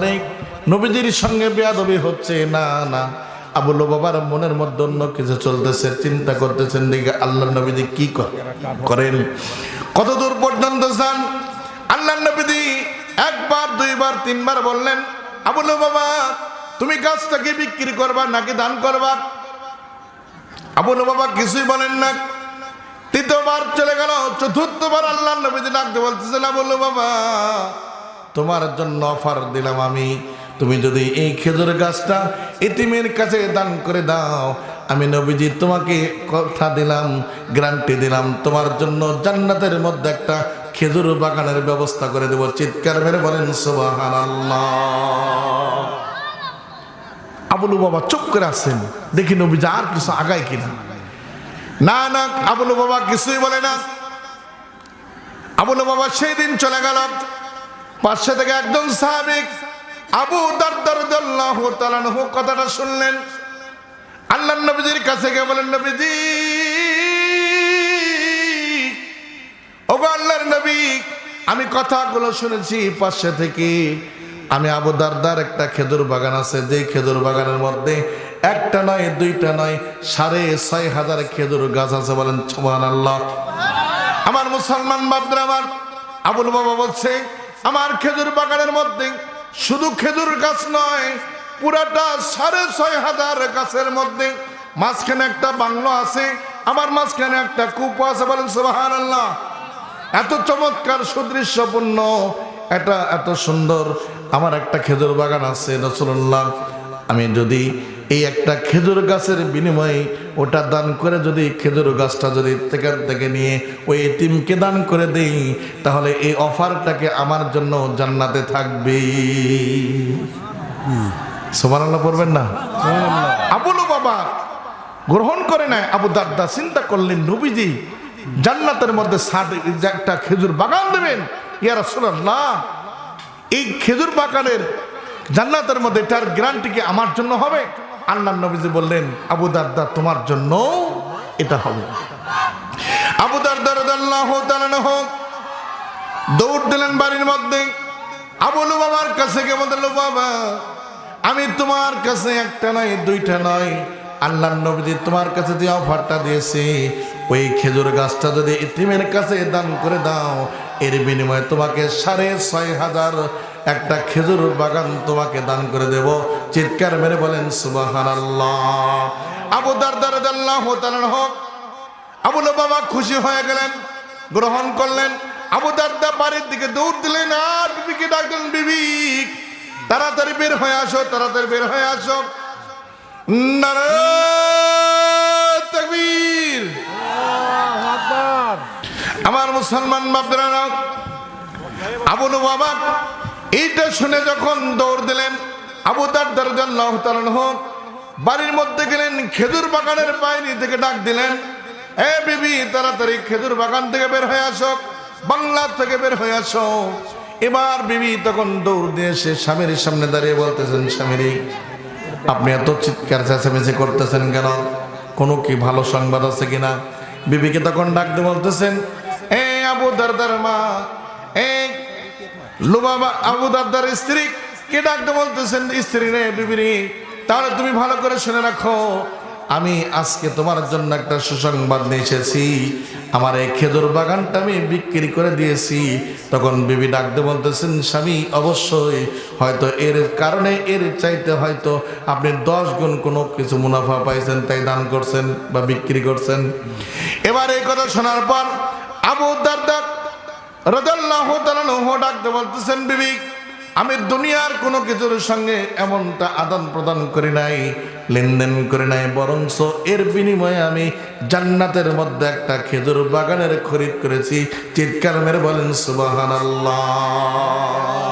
পারে নবীজির সঙ্গে বেয়াদবি হচ্ছে। না না। আবুল বাবার মনের মধ্যে অন্য কিছু চলতেছে, চিন্তা করতেছেন দিকে আল্লাহ নবীজি কি করেন। কত দূর পর্যন্ত যান? আল্লাহ নবীজি একবার, দুইবার, তিনবার বললেন আবুল বাবা তুমি গাছটাকে বিক্রি করবা নাকি দান করবা? আবুল বাবা কিছুই বলেন না। তৃতীয়বার চলে গেল, চতুর্থবার আল্লাহ নবীজি ডাকতে বলতেছেন আবুল বাবা তোমার জন্য অফার দিলাম আমি। তুমি যদি এই খেজুর গাছটা এতিমের কাছে দান করে দাও, আমি নবীজি তোমাকে কথা দিলাম, গ্যারান্টি দিলাম। তোমার জন্য জান্নাতের মধ্যে একটা খেজুর বাগানের ব্যবস্থা করে দেবো। চিৎকার মেরে বলেন সুবাহান আবুলু বাবা চুপ করে আসেন দেখি নবীজি আর কিছু আগায় কিনা। না না, আবুলু বাবা কিছুই বলে না। আবুলু বাবা সেই দিন চলে গেল। পাশে থেকে একজন সাহাবিক আবু দারদারদাল্লাহ কথাটা শুনলেন। আল্লাহ নবীজির কাছে গিয়ে বলেন, নবীজি, ওগো আল্লাহর নবী, আমি কথাগুলো শুনেছি পাশে থেকে। আমি আবু দারদার একটা খেজুর বাগান আছে যে খেজুর বাগানের মধ্যে একটা নয়, দুইটা নয়, সাড়ে ছয় হাজার খেজুর গাছ আছে বলেন আমার মুসলমান বাপরা আমার আবুল বাবা বলছে আমার খেজুর বাগানের মধ্যে, শুধু খেজুর গাছ নয়, পুরাটা সাড়ে ছয় হাজার গাছের মধ্যে, মাঝখানে একটা বাংলো আছে আমার মাঝখানে একটা কূপ আছে, বলেন সুবাহান আল্লাহ এত চমৎকার, সুদৃশ্যপূর্ণ, এটা এত সুন্দর। আমার একটা খেজুর বাগান আছে রসুল্লাহ আমি যদি এই একটা খেজুর গাছের বিনিময়ে ওটা দান করে যদি খেজুর গাছটা যদি থেকে থেকে নিয়ে ওই এতিমকে দান করে দেই তাহলে এই অফারটাকে আমার জন্য জান্নাতে থাকবে। সোমান আল্লাহ পড়বেন না? আবুলু বাবা গ্রহণ করে নাই আবু দারদা চিন্তা করলেন নবীজি জান্নাতের মধ্যে ষাট একটা খেজুর বাগান দেবেন। ইয়া রাসূলুল্লাহ এই খেজুর বাগানের জান্নাতের মধ্যে এটার গ্যারান্টি কি আমার জন্য হবে? আল্লাহ নবীজি বললেন, আবু দারদা, তোমার জন্য এটা হবে। আবু দারদা রাদিয়াল্লাহু হোক দৌড় দিলেন বাড়ির মধ্যে। আবুলু বাবার কাছে কে বলল বাবা আমি তোমার কাছে একটা নয়, দুইটা নয়। আল্লাহ নবীজি তোমার কাছে যে অফারটা দিয়েছি, ওই খেজুর গাছটা যদি ইতিমের কাছে দান করে দাও, এর বিনিময়ে তোমাকে সাড়ে ছয় হাজার একটা খেজুর বাগান তোমাকে দান করে দেব। চিৎকার মেরে বলেন সুবাহান আল্লাহ আবু দারদার হোক। আবুল বাবা খুশি হয়ে গেলেন, গ্রহণ করলেন। আবু দারদা বাড়ির দিকে দৌড় দিলেন, আর বিবিকে ডাকলেন, বিবি, তাড়াতাড়ি বের হয়ে আসো, তাড়াতাড়ি বের হয়ে আসো। তাকবীর। আমার মুসলমান বাপরা আবুল বাবা এইটা শুনে যখন দৌড় দিলেন, আবু দারদার হোক বাড়ির মধ্যে গেলেন, খেজুর বাগানের বাইরে থেকে ডাক দিলেন, এ বিবি, তাড়াতাড়ি খেজুর বাগান থেকে বের হয়ে আসো, বাংলা থেকে বের হয়ে আসো। এবার বিবি তখন দৌড় দিয়ে সে স্বামীর সামনে দাঁড়িয়ে বলতেছেন স্বামীরি আপনি এত চিৎকার, চেঁচামেচি করতেছেন কেন? কোনো কি ভালো সংবাদ আছে কিনা? বিবিকে তখন ডাকতে বলতেছেন, এ আবু দারদার মা, এ লুবাবা আবু দারদার স্ত্রী, কে ডাকতে বলতেছেন, স্ত্রী রে বিবিরি, তাহলে তুমি ভালো করে শুনে রাখো। আমি আজকে তোমার জন্য একটা সুসংবাদ নিয়ে এসেছি। আমার এই খেজুর বাগানটা আমি বিক্রি করে দিয়েছি। তখন বিবি ডাকতে বলতেছেন, স্বামী, অবশ্যই। হয়তো এর কারণে, এর চাইতে হয়তো আপনি দশ গুণ কোনো কিছু মুনাফা পাইছেন, তাই দান করছেন বা বিক্রি করছেন। এবার এই কথা শোনার পর আবু দারদা বলতেছেন, বিবি, আমি দুনিয়ার কোনো কিছুর সঙ্গে এমনটা আদান প্রদান করি নাই, লেনদেন করি নাই বরংস এর বিনিময়ে আমি জান্নাতের মধ্যে একটা খেজুর বাগানের খরিদ করেছি। চিৎকার মেরে বলেন সুবাহান আল্লাহ